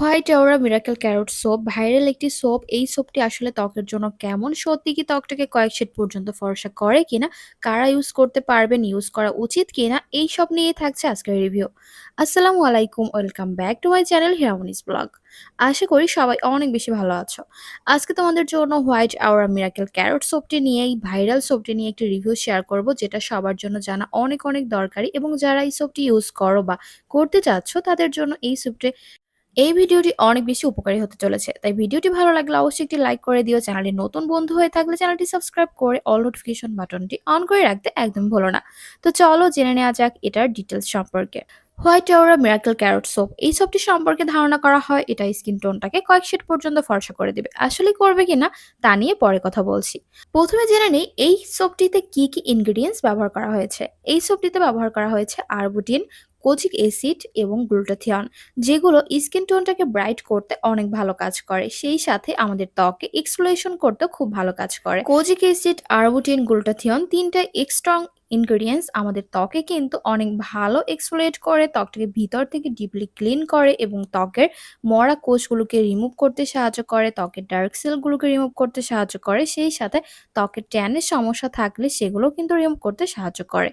White aura miracle carrot soap, viral একটি soap. এই সোপটি আসলে ত্বকের জন্য কেমন? সত্যি কি ত্বকটাকে কয়েক শেড পর্যন্ত ফর্সা করে কিনা? কারা ইউজ করতে পারবেন ইউজ করা উচিত কিনা? এই সব নিয়ে থাকছে আজকের রিভিউ আসসালামু আলাইকুম welcome back to my channel Hiramoni's vlog আশা করি সবাই অনেক বেশি ভালো আছো। আজকে তোমাদের জন্য হোয়াইট আওরা মিরাকেল ক্যারট সোপটি নিয়ে এই ভাইরাল সোপটি নিয়ে একটি রিভিউ শেয়ার করব, যেটা সবার জন্য জানা অনেক অনেক দরকারি। এবং যারা এই সোপটি ইউজ করো বা করতে চাচ্ছ, তাদের জন্য এই সোপটি এই ভিডিওটি অনেক বেশি উপকারী হতে চলেছে। তাই ভিডিওটি ভালো লাগলে অবশ্যই একটি লাইক করে দিও। চ্যানেলটি নতুন বন্ধু হয়ে থাকলে চ্যানেলটি সাবস্ক্রাইব করে অল নোটিফিকেশন বাটনটি অন করে রাখতে একদম ভুলো না। তো চলো জেনে নেওয়া যাক এটার ডিটেলস সম্পর্কে। White tower miracle carrot soap এই সোপটি সম্পর্কে ধারণা করা হয়। এটা স্কিন টোনটাকে কয়েক শেড পর্যন্ত ফর্সা করে দেবে। আসলে করবে কিনা তা নিয়ে পরে কথা বলছি। প্রথমে জেনে নেই এই সোপটিতে কি কি ইনগ্রিডিয়েন্টস ব্যবহার করা হয়েছে। এই সোপটিতে ব্যবহার করা হয়েছে আরবুটিন কোচিক অ্যাসিড এবং গ্লুটাথিয়ন, যেগুলো স্কিন টোনটাকে ব্রাইট করতে অনেক ভালো কাজ করে। সেই সাথে আমাদের ত্বকে এক্সপ্লোয়েশন করতে খুব ভালো কাজ করে। কোজিক অ্যাসিড, আরবুটিন, গ্লুটাথিয়ন তিনটা এক্সট্রং ইনগ্রিডিয়েন্টস আমাদের ত্বকে কিন্তু অনেক ভালো এক্সফোলিয়েট করে, ত্বকটাকে ভিতর থেকে ডিপলি ক্লিন করে এবং ত্বকের মরা কোষগুলোকে রিমুভ করতে সাহায্য করে, ত্বকের ডার্ক সেলগুলোকে রিমুভ করতে সাহায্য করে, সেই সাথে ত্বকের ট্যানের সমস্যা থাকলে সেগুলো কিন্তু রিমুভ করতে সাহায্য করে।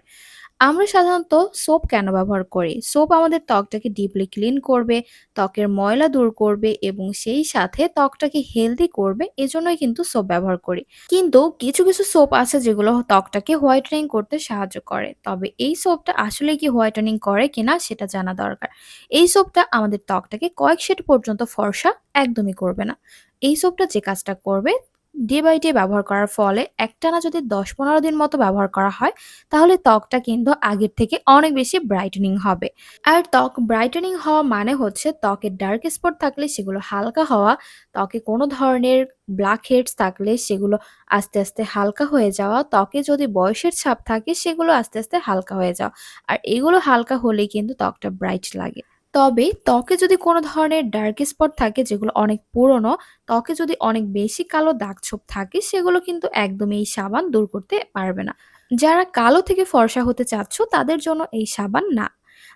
আমরা সাধারণত সোপ কেন ব্যবহার করি? সোপ আমাদের ত্বকটাকে ডিপলি ক্লিন করবে, ত্বকের ময়লা দূর করবে এবং সেই সাথে ত্বকটাকে হেলদি করবে, এজন্যই কিন্তু সোপ ব্যবহার করি। কিন্তু কিছু কিছু সোপ আছে যেগুলো ত্বকটাকে হোয়াইটেনিং করতে সাহায্য করে। তবে এই সোপটা আসলে কি হোয়াইটেনিং করে কিনা সেটা জানা দরকার। এই সোপটা আমাদের ত্বকটাকে কয়েক শেড পর্যন্ত ফর্সা, একদমই করবে না। এই সোপটা যে কাজটা করবে ডে বাই ডে ব্যবহার করার ফলে একটানা যদি দশ পনেরো দিন মতো ব্যবহার করা হয়, তাহলে ত্বকটা কিন্তু আগের থেকে অনেক বেশি ব্রাইটেনিং হবে। আর ত্বক ব্রাইটেনিং হওয়া মানে হচ্ছে ত্বকের ডার্ক স্পট থাকলে সেগুলো হালকা হওয়া, ত্বকে কোনো ধরনের ব্ল্যাক হেডস থাকলে সেগুলো আস্তে আস্তে হালকা হয়ে যাওয়া, ত্বকে যদি বয়সের ছাপ থাকে সেগুলো আস্তে আস্তে হালকা হয়ে যাওয়া। আর এগুলো হালকা হলেই কিন্তু ত্বকটা ব্রাইট লাগে। তবে ত্বকে যদি কোনো ধরনের ডার্ক স্পট থাকে যেগুলো অনেক পুরনো, ত্বকে যদি অনেক বেশি কালো দাগ ছোপ থাকে, সেগুলো কিন্তু একদমই এই সাবান দূর করতে পারবে না। যারা কালো থেকে ফর্সা হতে চাচ্ছ, তাদের জন্য এই সাবান না।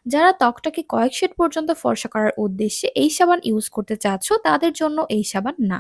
যারা ত্বকটাকে কয়েক শেড পর্যন্ত ফর্সা করার উদ্দেশ্যে এই সাবান ইউজ করতে চাচ্ছ, তাদের জন্য এই সাবান না।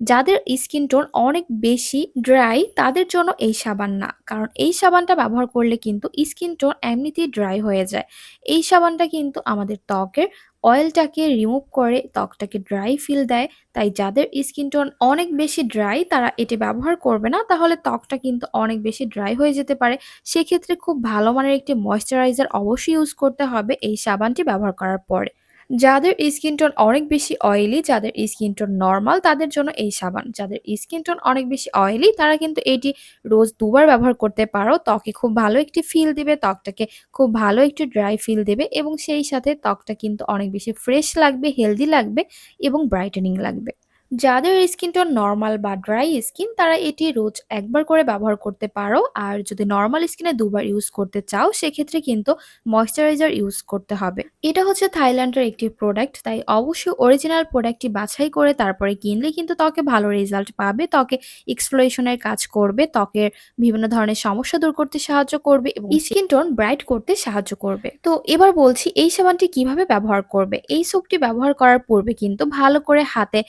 যাদের স্কিন টোন অনেক বেশি ড্রাই তাদের জন্য এই সাবান না। কারণ এই সাবানটা ব্যবহার করলে কিন্তু স্কিন টোন এমনিতেই ড্রাই হয়ে যায়। এই সাবানটা কিন্তু আমাদের ত্বকের অয়েলটাকে রিমুভ করে, ত্বকটাকে ড্রাই ফিল দেয়। তাই যাদের স্কিন টোন অনেক বেশি ড্রাই তারা এটি ব্যবহার করবে না। তাহলে ত্বকটা কিন্তু অনেক বেশি ড্রাই হয়ে যেতে পারে। সেক্ষেত্রে খুব ভালো মানের একটি ময়শ্চারাইজার অবশ্যই ইউজ করতে হবে এই সাবানটি ব্যবহার করার পরে। যাদের স্কিন টোন অনেক বেশি অয়েলি যাদের স্কিন টোন নর্মাল তাদের জন্য এই সাবান। যাদের স্কিন টোন অনেক বেশি অয়েলি তারা কিন্তু এটি রোজ দুবার ব্যবহার করতে পারো। ত্বকে খুব ভালো একটি ফিল দেবে, ত্বকটাকে খুব ভালো একটি ড্রাই ফিল দেবে এবং সেই সাথে ত্বকটা কিন্তু অনেক বেশি ফ্রেশ লাগবে হেলদি লাগবে এবং ব্রাইটেনিং লাগবে। যাদের স্কিন টোন নর্মাল বা ড্রাই স্কিন তারা এটি রোজ একবার করে ব্যবহার করতে পারো। আর যদি নর্মাল স্কিনে দুবার ইউজ করতে চাও সেক্ষেত্রে কিন্তু ময়শ্চারাইজার ইউজ করতে হবে। এটা হচ্ছে থাইল্যান্ডের একটি প্রোডাক্ট তাই অবশ্যই অরিজিনাল প্রোডাক্টটি বাছাই করে তারপরে কিনলে কিন্তু ত্বকে ভালো রেজাল্ট পাবে। ত্বকে এক্সপ্লোরেশনের কাজ করবে ত্বকের বিভিন্ন ধরনের সমস্যা দূর করতে সাহায্য করবে এবং স্কিন টোন ব্রাইট করতে সাহায্য করবে। তো এবার বলছি এই সাবানটি কীভাবে ব্যবহার করবে? এই সোপটি ব্যবহার করার পূর্বে কিন্তু ভালো করে হাতে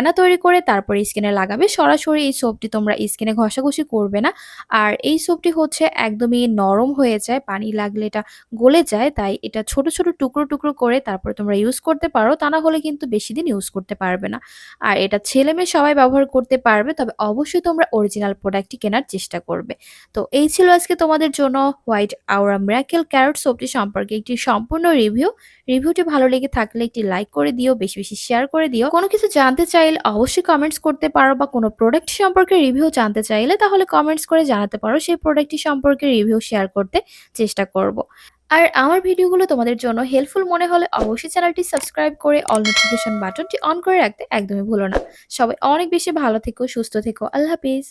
ফেনা তৈরি করে তারপর স্কিনে লাগাবে। সরাসরি এই সোপটি তোমরা স্কিনে ঘষাঘষি করবে না। আর এই সোপটি হচ্ছে একদমই নরম হয়ে যায়, পানি লাগলে এটা গলে যায়, তাই এটা ছোট ছোট টুকরো টুকরো করে তারপরে তোমরা ইউজ করতে পারো। তা না হলে কিন্তু বেশি দিন ইউজ করতে পারবে না। আর এটা ছেলে মেয়ে সবাই ব্যবহার করতে পারবে, তবে অবশ্যই তোমরা অরিজিনাল প্রোডাক্টটি কেনার চেষ্টা করবে। তো এই ছিল আজকে তোমাদের জন্য হোয়াইট আওরা মিরাকেল ক্যারট সোপটি সম্পর্কে একটি সম্পূর্ণ রিভিউ রিভিউটি ভালো লেগে থাকলে একটি লাইক করে দিও, বেশি বেশি শেয়ার করে দিও। কোনো কিছু জানতে চাইলে অবশ্যই কমেন্টস করতে পারো বা কোনো প্রোডাক্ট সম্পর্কে রিভিউ জানতে চাইলে তাহলে কমেন্টস করে জানাতে পারো। সেই প্রোডাক্টটি সম্পর্কে রিভিউ শেয়ার করতে চেষ্টা করব। আর আমার ভিডিওগুলো তোমাদের জন্য হেল্পফুল মনে হলে অবশ্যই চ্যানেলটি সাবস্ক্রাইব করে অল নোটিফিকেশন বাটনটি অন করে রাখতে একদমই ভুলো না। সবাই অনেক বেশি ভালো থেকো, সুস্থ থেকো। আল্লাহ হাফিজ।